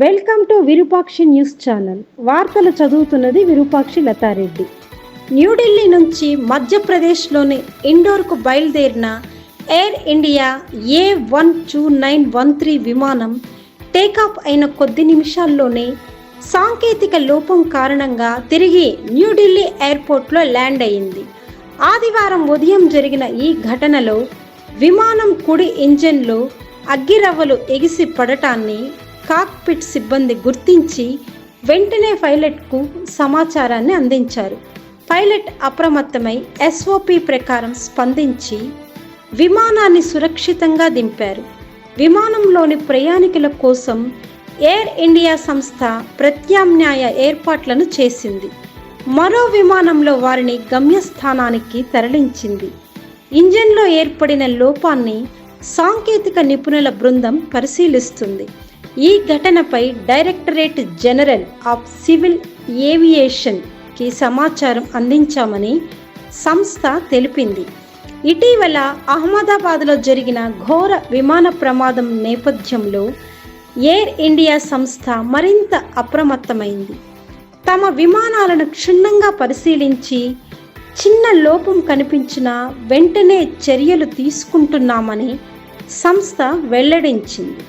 Welcome to Virupakshi news channel. వార్తలు చదువుతున్నది విరూపాక్షి లతారెడ్డి. న్యూఢిల్లీ నుంచి మధ్యప్రదేశ్లోని ఇండోర్కు బయలుదేరిన Air India A one two nine one three విమానం టేకాఫ్ అయిన కొద్ది నిమిషాల్లోనే సాంకేతిక లోపం కారణంగా తిరిగి న్యూఢిల్లీ ఎయిర్పోర్ట్లో ల్యాండ్ అయింది. ఆదివారం ఉదయం జరిగిన ఈ ఘటనలో విమానం కుడి ఇంజన్లో అగ్గిరవ్వలు ఎగిసి పడటాన్ని కాక్పిట్ సిబ్బంది గుర్తించి వెంటనే పైలట్కు సమాచారాన్ని అందించారు. పైలట్ అప్రమత్తమై ఎస్ఓపి ప్రకారం స్పందించి విమానాన్ని సురక్షితంగా దింపారు. విమానంలోని ప్రయాణికుల కోసం ఎయిర్ ఇండియా సంస్థ ప్రత్యామ్నాయ ఏర్పాట్లను చేసింది. మరో విమానంలో వారిని గమ్యస్థానానికి తరలించింది. ఇంజన్లో ఏర్పడిన లోపాన్ని సాంకేతిక నిపుణుల బృందం పరిశీలిస్తుంది. ఈ ఘటనపై డైరెక్టరేట్ జనరల్ ఆఫ్ సివిల్ ఏవియేషన్కి సమాచారం అందించామని సంస్థ తెలిపింది. ఇటీవల అహ్మదాబాద్లో జరిగిన ఘోర విమాన ప్రమాదం నేపథ్యంలో ఎయిర్ ఇండియా సంస్థ మరింత అప్రమత్తమైంది. తమ విమానాలను క్షుణ్ణంగా పరిశీలించి చిన్న లోపం కనిపించినా వెంటనే చర్యలు తీసుకుంటున్నామని సంస్థ వెల్లడించింది.